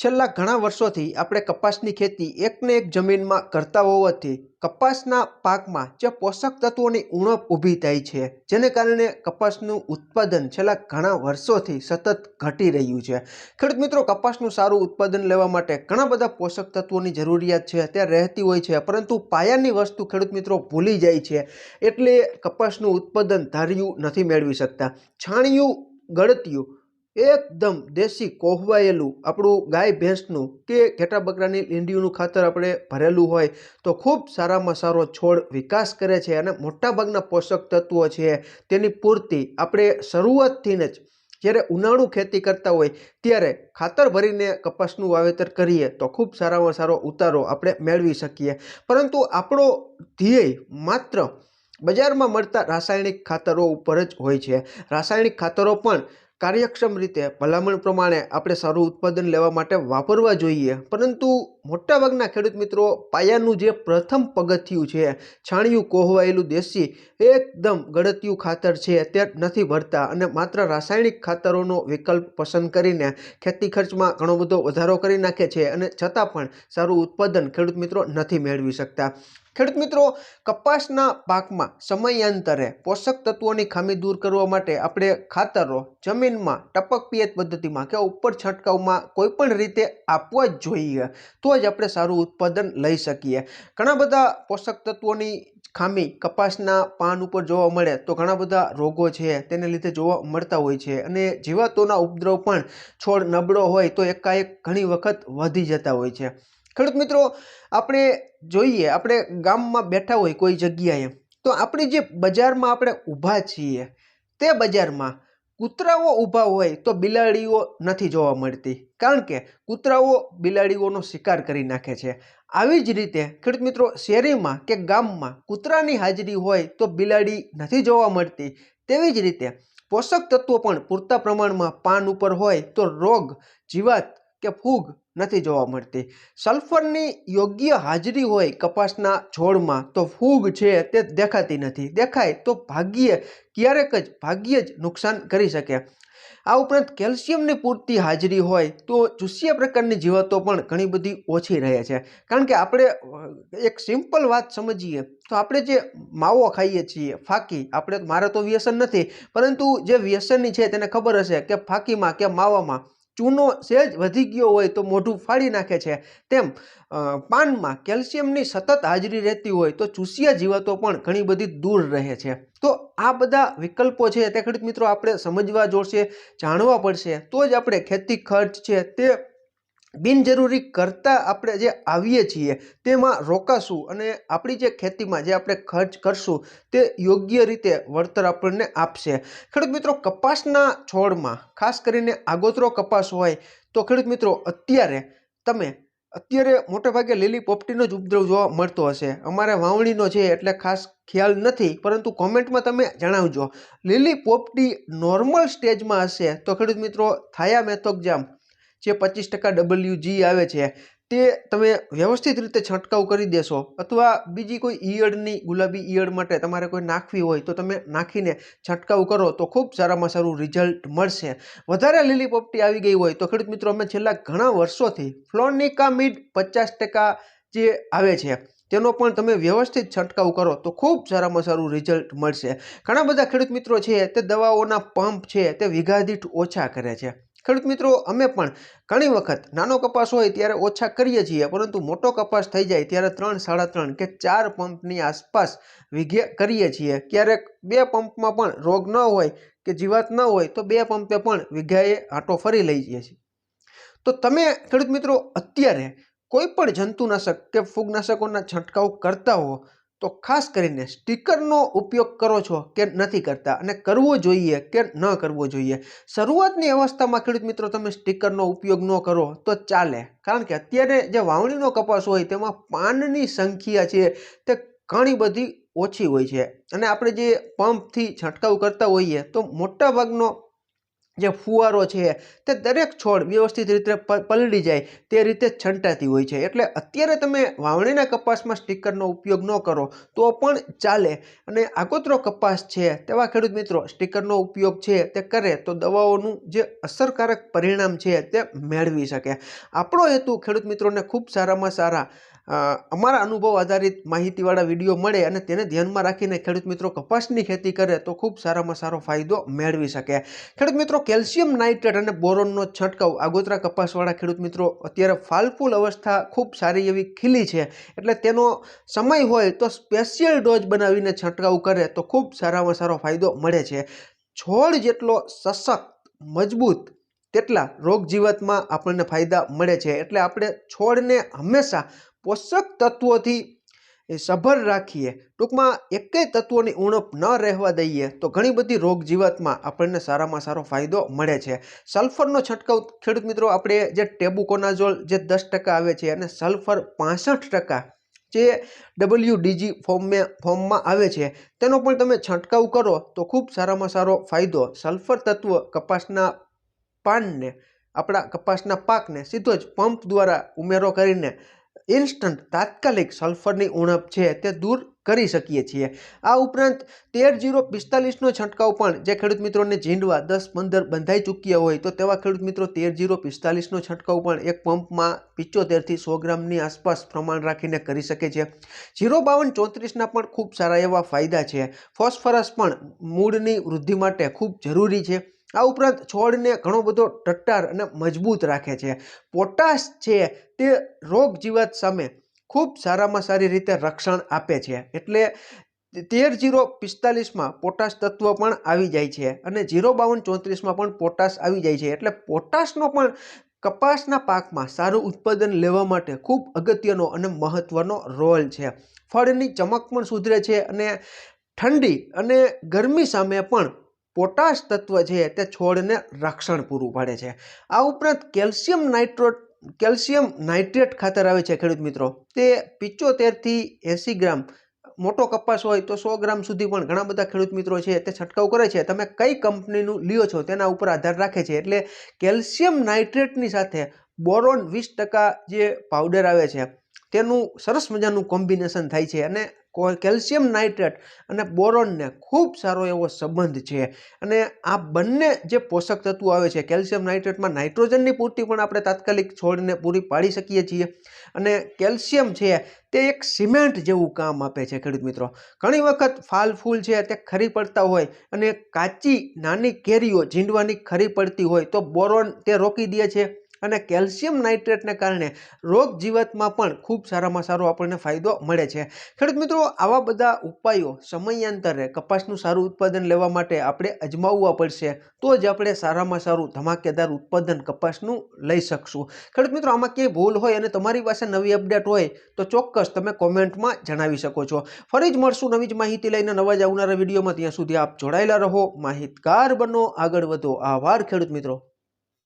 છેલ્લા ઘણા વર્ષોથી આપણે કપાસની ખેતી એકને એક જમીનમાં કરતા હોવાથી કપાસના પાકમાં જે પોષક તત્વોની ઉણપ ઊભી થાય છે, જેને કારણે કપાસનું ઉત્પાદન છેલ્લા ઘણા વર્ષોથી સતત ઘટી રહ્યું છે. ખેડૂત મિત્રો, કપાસનું સારું ઉત્પાદન લેવા માટે ઘણા બધા પોષક તત્વોની જરૂરિયાત છે ત્યાં રહેતી હોય છે, પરંતુ પાયાની વસ્તુ ખેડૂત મિત્રો ભૂલી જાય છે, એટલે કપાસનું ઉત્પાદન ધાર્યું નથી મેળવી શકતા. છાણિયું, ગળતિયું એકદમ દેશી કોહવાયેલું આપણું ગાય ભેંસનું કે ઘેટા બકરાની લીંડીઓનું ખાતર આપણે ભરેલું હોય તો ખૂબ સારામાં સારો છોડ વિકાસ કરે છે અને મોટાભાગના પોષક તત્વો છે તેની પૂર્તિ આપણે શરૂઆતથી જ જ્યારે ઉનાળુ ખેતી કરતા હોય ત્યારે ખાતર ભરીને કપાસનું વાવેતર કરીએ તો ખૂબ સારામાં સારો ઉતારો આપણે મેળવી શકીએ. પરંતુ આપણો ધ્યેય માત્ર બજારમાં મળતા રાસાયણિક ખાતરો ઉપર જ હોય છે. રાસાયણિક ખાતરો પણ કાર્યક્ષમ રીતે ભલામણ પ્રમાણે આપણે સારું ઉત્પાદન લેવા માટે વાપરવા જોઈએ. પરંતુ મોટાભાગના ખેડૂત મિત્રો પાયાનું જે પ્રથમ પગથિયું છે, છાણિયું કોહવાયેલું દેશી, એકદમ ગળતિયું ખાતર છે, તે નથી ભરતા. અને માત્ર રાસાયણિક ખાતરોનો વિકલ્પ પસંદ કરીને ખેતી ખર્ચમાં ઘણો બધો વધારો કરી નાખે છે અને છતાં પણ સારું ઉત્પાદન ખેડૂત મિત્રો નથી મેળવી શકતા. ખેડૂત મિત્રો, કપાસના પાકમાં સમયાંતરે પોષક તત્વોની ખામી દૂર કરવા માટે આપણે ખાતરો જમીનમાં ટપક પિયત પદ્ધતિમાં કે ઉપર છંટકાવમાં કોઈ પણ રીતે આપવા જ જોઈએ, તો જ આપણે સારું ઉત્પાદન લઈ શકીએ. ઘણા બધા પોષક તત્વોની ખામી કપાસના પાન ઉપર જોવા મળે તો ઘણા બધા રોગો છે, તેને લીધે જોવા મળતા હોય છે અને જીવાતોના ઉપદ્રવ પણ છોડ નબળો હોય તો એકાએક ઘણી વખત વધી જતા હોય છે. ખેડૂત મિત્રો, આપણે જોઈએ, આપણે ગામમાં બેઠા હોય કોઈ જગ્યાએ, તો આપણે જે બજારમાં આપણે ઊભા છીએ, તે બજારમાં કૂતરાઓ ઊભા હોય તો બિલાડીઓ નથી જોવા મળતી. કારણ કે કૂતરાઓ બિલાડીઓનો શિકાર કરી નાખે છે. આવી જ રીતે ખેડૂત મિત્રો શેરીમાં કે ગામમાં કૂતરાની હાજરી હોય તો બિલાડી નથી જોવા મળતી. તેવી જ રીતે પોષક તત્વો પણ પૂરતા પ્રમાણમાં પાન ઉપર હોય તો રોગ, જીવાત કે ફૂગ નથી જોવા મળતી. સલ્ફરની યોગ્ય હાજરી હોય કપાસના છોડમાં તો ફૂગ છે તે દેખાતી નથી. દેખાય તો ભાગ્યે ક્યારેક જ ભાગ્યે જ નુકસાન કરી શકે. આ ઉપરાંત કેલ્શિયમની પૂરતી હાજરી હોય તો ચૂસ્યા પ્રકારની જીવાતો પણ ઘણી બધી ઓછી રહે છે. કારણ કે આપણે એક સિમ્પલ વાત સમજીએ તો આપણે જે માવો ખાઈએ છીએ, ફાકી, આપણે મારે તો વ્યસન નથી. પરંતુ જે વ્યસનની છે તેને ખબર હશે કે ફાકીમાં કે માવામાં ચૂનો સહેજ વધી ગયો હોય તો મોઢું ફાડી નાખે છે. તેમ પાનમાં કેલ્શિયમની સતત હાજરી રહેતી હોય તો ચૂસિયા જીવાતો પણ ઘણી બધી દૂર રહે છે. તો આ બધા વિકલ્પો છે તે ખેડૂત મિત્રો, આપણે સમજવા જોશે, જાણવા પડશે. તો જ આપણે ખેતી ખર્ચ છે તે બિનજરૂરી કરતાં આપણે જે આવીએ છીએ તેમાં રોકાશું અને આપણી જે ખેતીમાં જે આપણે ખર્ચ કરશું તે યોગ્ય રીતે વળતર આપણને આપશે. ખેડૂત મિત્રો, કપાસના છોડમાં ખાસ કરીને આગોતરો કપાસ હોય તો ખેડૂત મિત્રો, અત્યારે તમે અત્યારે મોટેભાગે લીલી પોપટીનો જ ઉપદ્રવ જોવા મળતો હશે. અમારે વાવણીનો છે એટલે ખાસ ખ્યાલ નથી, પરંતુ કોમેન્ટમાં તમે જણાવજો. લીલી પોપટી નોર્મલ સ્ટેજમાં હશે તો ખેડૂત મિત્રો, થાયા મેથોકજામ જે પચીસ ટકા ડબલ્યુ જી આવે છે, તે તમે વ્યવસ્થિત રીતે છંટકાવ કરી દેશો. અથવા બીજી કોઈ ઈયળની, ગુલાબી ઈયળ માટે તમારે કોઈ નાખવી હોય, તો તમે નાખીને છંટકાવ કરો, તો ખૂબ સારામાં સારું રિઝલ્ટ મળશે. વધારે લીલી પોપટી આવી ગઈ હોય, તો ખેડૂત મિત્રો, અમે છેલ્લા ઘણા વર્ષોથી ફ્લોનિકામિડ પચાસ ટકા જે આવે છે, તેનો પણ તમે વ્યવસ્થિત છંટકાવ કરો, તો ખૂબ સારામાં સારું રિઝલ્ટ મળશે. ઘણા બધા ખેડૂત મિત્રો છે, તે દવાઓના પંપ છે, તે વિઘાદીઠ ઓછા કરે છે. ખેડૂત મિત્રો, અમે પણ ઘણી વખત નાનો કપાસ હોય ત્યારે ઓછા કરીએ છીએ, પરંતુ મોટો કપાસ થઈ જાય ત્યારે ત્રણ, સાડા ત્રણ કે ચાર પંપની આસપાસ વીઘે કરીએ છીએ. ક્યારેક બે પંપમાં પણ રોગ ન હોય કે જીવાત ન હોય તો બે પંપે પણ વીઘાએ આંટો ફરી લઈ જઈએ છીએ. તો તમે ખેડૂત મિત્રો, અત્યારે કોઈ પણ જંતુનાશક કે ફૂગનાશકોના છંટકાવ કરતા હો તો ખાસ કરીને સ્ટીકરનો ઉપયોગ કરો છો કે નથી કરતા અને કરવો જોઈએ કે ન કરવો જોઈએ? શરૂઆતની અવસ્થામાં ખેડૂત મિત્રો તમે સ્ટીકરનો ઉપયોગ ન કરો તો ચાલે. કારણ કે અત્યારે જે વાવણીનો કપાસ હોય તેમાં પાનની સંખ્યા છે તે ઘણી બધી ઓછી હોય છે. અને આપણે જે પંપથી છંટકાવ કરતા હોઈએ તો મોટાભાગનો જે ફુવારો છે, તે દરેક છોડ વ્યવસ્થિત રીતે પલળી જાય, તે રીતે છંટાતી હોય છે. એટલે અત્યારે તમે વાવણીના કપાસમાં સ્ટીકરનો ઉપયોગ ન કરો, તો પણ ચાલે. અને આગોતરો કપાસ છે, તેવા ખેડૂત મિત્રો, સ્ટીકરનો ઉપયોગ છે, તે કરે, તો દવાઓનું જે અસરકારક પરિણામ છે, તે મેળવી શકે. આપણો હેતુ ખેડૂત મિત્રોને ખૂબ સારામાં સારા અમારા અનુભવ આધારિત માહિતીવાળા વીડિયો મળે અને તેને ધ્યાનમાં રાખીને ખેડૂત મિત્રો કપાસની ખેતી કરે તો ખૂબ સારામાં સારો ફાયદો મેળવી શકે. ખેડૂત મિત્રો, કેલ્શિયમ નાઇટ્રેટ અને બોરોનનો છંટકાવ આગોતરા કપાસવાળા ખેડૂત મિત્રો અત્યારે ફાલફૂલ અવસ્થા ખૂબ સારી એવી ખીલી છે. એટલે તેનો સમય હોય તો સ્પેશિયલ ડોઝ બનાવીને છંટકાવ કરે તો ખૂબ સારામાં સારો ફાયદો મળે છે. છોડ જેટલો સશક્ત, મજબૂત તેટલા રોગ જીવાતમાં આપણને ફાયદા મળે છે. એટલે આપણે છોડને હંમેશા પોષક તત્વોથી સભર રાખીએ. ટૂંકમાં એકેય તત્વોની ઉણપ ન રહેવા દઈએ તો ઘણી બધી રોગ જીવાતમાં આપણને સારામાં સારો ફાયદો મળે છે. સલ્ફરનો છંટકાવ ખેડૂત મિત્રો, આપણે જે ટેબુકોનાઝોલ જે દસ ટકા આવે છે અને સલ્ફર પાસઠ ટકા જે ડબલ્યુ ડીજી ફોર્મે, ફોર્મમાં આવે છે, તેનો પણ તમે છંટકાવ કરો તો ખૂબ સારામાં સારો ફાયદો. સલ્ફર તત્વ કપાસના પાનને, આપણા કપાસના પાકને સીધો જ પંપ દ્વારા ઉમેરો કરીને ઇન્સ્ટન્ટ તાત્કાલિક સલ્ફરની ઉણપ છે તે દૂર કરી શકીએ છીએ. આ ઉપરાંત તેર જીરો પિસ્તાલીસનો છંટકાવ પણ, જે ખેડૂત મિત્રોને ઝીંડવા દસ પંદર બંધાઈ ચૂક્યા હોય, તો તેવા ખેડૂત મિત્રો તેર જીરો પિસ્તાલીસનો છંટકાવ પણ એક પંપમાં પિચોતેરથી સો ગ્રામની આસપાસ પ્રમાણ રાખીને કરી શકે છે. જીરો બાવન ચોત્રીસના પણ ખૂબ સારા એવા ફાયદા છે. ફોસ્ફરસ પણ મૂળની વૃદ્ધિ માટે ખૂબ જરૂરી છે. આ ઉપરાંત છોડને ઘણો બધો ટટ્ટાર અને મજબૂત રાખે છે. પોટાશ છે તે રોગ જીવાત સામે ખૂબ સારામાં સારી રીતે રક્ષણ આપે છે. એટલે તેર જીરો પિસ્તાલીસમાં પોટાશ તત્વ પણ આવી જાય છે અને જીરો બાવન ચોત્રીસમાં પણ પોટાશ આવી જાય છે. એટલે પોટાશનો પણ કપાસના પાકમાં સારું ઉત્પાદન લેવા માટે ખૂબ અગત્યનો અને મહત્ત્વનો રોલ છે. ફળની ચમક પણ સુધરે છે અને ઠંડી અને ગરમી સામે પણ પોટાશ તત્વ છે તે છોડને રક્ષણ પૂરું પાડે છે. આ ઉપરાંત કેલ્શિયમ નાઇટ્રોટ, કેલ્શિયમ નાઇટ્રેટ ખાતર આવે છે, ખેડૂત મિત્રો. તે પિચોતેરથી એંસી ગ્રામ, મોટો કપાસ હોય તો સો ગ્રામ સુધી પણ ઘણા બધા ખેડૂત મિત્રો છે તે છંટકાવ કરે છે. તમે કઈ કંપનીનું લ્યો છો તેના ઉપર આધાર રાખે છે. એટલે કેલ્શિયમ નાઇટ્રેટની સાથે બોરોન વીસ ટકા જે પાવડર આવે છે તેનું સરસ મજાનું કોમ્બિનેશન થાય છે અને કેલ્શિયમ નાઇટ્રેટ અને બોરોનને ખૂબ સારો એવો સંબંધ છે. અને આ બંને જે પોષક તત્વો આવે છે, કેલ્શિયમ નાઇટ્રેટમાં નાઇટ્રોજનની પૂર્તિ પણ આપણે તાત્કાલિક છોડને પૂરી પાડી શકીએ છીએ. અને કેલ્શિયમ છે તે એક સિમેન્ટ જેવું કામ આપે છે, ખેડૂત મિત્રો. ઘણી વખત ફાલ ફૂલ છે તે ખરી પડતા હોય અને કાચી નાની કેરીઓ ઝીંડવાની ખરી પડતી હોય તો બોરોન તે રોકી દે છે. અને કેલ્શિયમ નાઇટ્રેટને કારણે રોગ જીવાતમાં પણ ખૂબ સારામાં સારો આપણને ફાયદો મળે છે. ખેડૂત મિત્રો, આવા બધા ઉપાયો સમયાંતરે કપાસનું સારું ઉત્પાદન લેવા માટે આપણે અજમાવવા પડશે, તો જ આપણે સારામાં સારું ધમાકેદાર ઉત્પાદન કપાસનું લઈ શકશું. ખેડૂત મિત્રો, આમાં ક્યાંય ભૂલ હોય અને તમારી પાસે નવી અપડેટ હોય, તો ચોક્કસ તમે કોમેન્ટમાં જણાવી શકો છો. ફરી જ મળશું નવી જ માહિતી લઈને નવા જ આવનારા વિડીયોમાં. ત્યાં સુધી આપ જોડાયેલા રહો. માહિતગાર બનો. આગળ વધો. આભાર ખેડૂત મિત્રો.